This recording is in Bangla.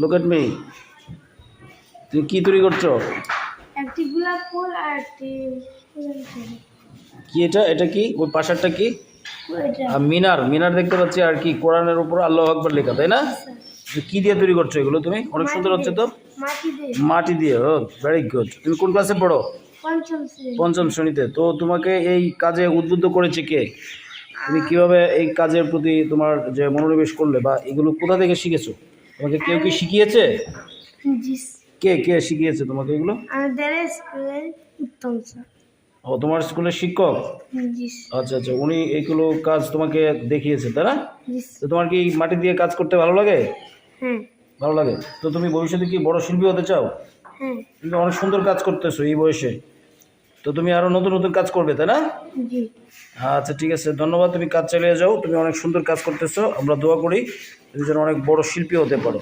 লোক এট মি তুমি কি তৈরি করছ? একটি গোলাপ ফুল আর একটি। কি এটা? এটা কি? ওই পাশারটা কি? আর মিনার। মিনার দেখতে পাচ্ছি আর কি কোরআনের উপর আল্লাহ আকবর লেখা তাই না? তো কি দিয়ে তৈরি করছ এগুলো তুমি? অনেক সুন্দর হচ্ছে তো? মাটি দিয়ে। ও ভেরি গুড তুমি কোন ক্লাসে পড়ো? পঞ্চম শ্রেণীতে। তো তোমাকে এই কাজে উদ্বুদ্ধ করেছে কে? তুমি কীভাবে এই কাজের প্রতি তোমার যে মনোনিবেশ করলে বা এগুলো কোথা থেকে শিখেছো? তোমাকে কেউ কি শিখিয়েছে? কে কে শিখিয়েছে তোমাকে এগুলো? আমাদের স্কুলের উত্তম স্যার। ও তোমার স্কুলের শিক্ষক? আচ্ছা আচ্ছা উনি এইগুলো কাজ তোমাকে দেখিয়েছে তাই না? তো তোমার কি মাটি দিয়ে কাজ করতে ভালো লাগে? হ্যাঁ। ভালো লাগে। তো তুমি ভবিষ্যতে কি বড় শিল্পী হতে চাও? হ্যাঁ। তুমি অনেক সুন্দর কাজ করতেছো এই বয়সে। তো তুমি আরও নতুন নতুন কাজ করবে তাই না? জি। আচ্ছা ঠিক আছে ধন্যবাদ তুমি কাজ চালিয়ে যাও তুমি অনেক সুন্দর কাজ করতেছো আমরা দোয়া করি তুমি যেন অনেক বড় শিল্পী হতে পারো।